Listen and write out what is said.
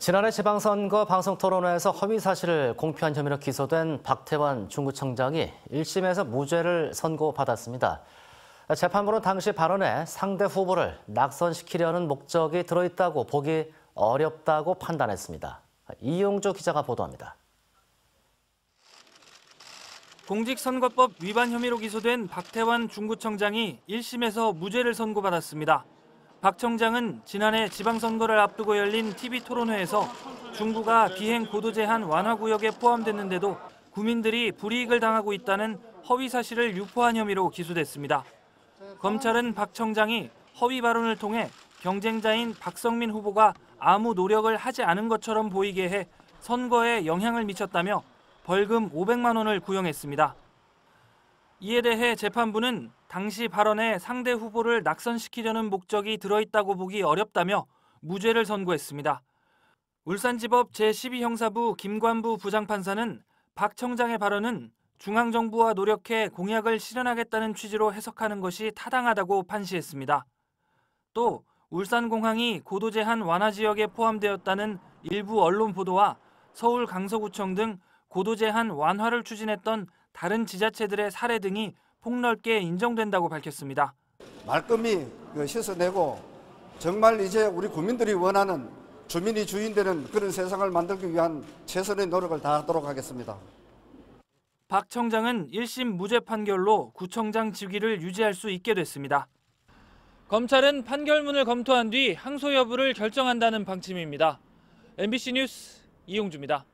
지난해 지방선거 방송토론회에서 허위 사실을 공표한 혐의로 기소된 박태환 중구청장이 1심에서 무죄를 선고받았습니다. 재판부는 당시 발언에 상대 후보를 낙선시키려는 목적이 들어있다고 보기 어렵다고 판단했습니다. 이용주 기자가 보도합니다. 공직선거법 위반 혐의로 기소된 박태환 중구청장이 1심에서 무죄를 선고받았습니다. 박 청장은 지난해 지방선거를 앞두고 열린 TV 토론회에서 중구가 기행 고도 제한 완화 구역에 포함됐는데도 구민들이 불이익을 당하고 있다는 허위 사실을 유포한 혐의로 기소됐습니다. 검찰은 박 청장이 허위 발언을 통해 경쟁자인 박성민 후보가 아무 노력을 하지 않은 것처럼 보이게 해 선거에 영향을 미쳤다며 벌금 500만 원을 구형했습니다. 이에 대해 재판부는 당시 발언에 상대 후보를 낙선시키려는 목적이 들어있다고 보기 어렵다며 무죄를 선고했습니다. 울산지법 제12형사부 김관부 부장판사는 박 청장의 발언은 중앙정부와 노력해 공약을 실현하겠다는 취지로 해석하는 것이 타당하다고 판시했습니다. 또 울산공항이 고도 제한 완화 지역에 포함되었다는 일부 언론 보도와 서울 강서구청 등 고도 제한 완화를 추진했던 다른 지자체들의 사례 등이 폭넓게 인정된다고 밝혔습니다. 말끔히 그 씻어내고 정말 이제 우리 국민들이 원하는 주민이 주인되는 그런 세상을 만들기 위한 최선의 노력을 다하도록 하겠습니다. 박 청장은 1심 무죄 판결로 구청장 직위를 유지할 수 있게 됐습니다. 검찰은 판결문을 검토한 뒤 항소 여부를 결정한다는 방침입니다. MBC 뉴스 이용주입니다.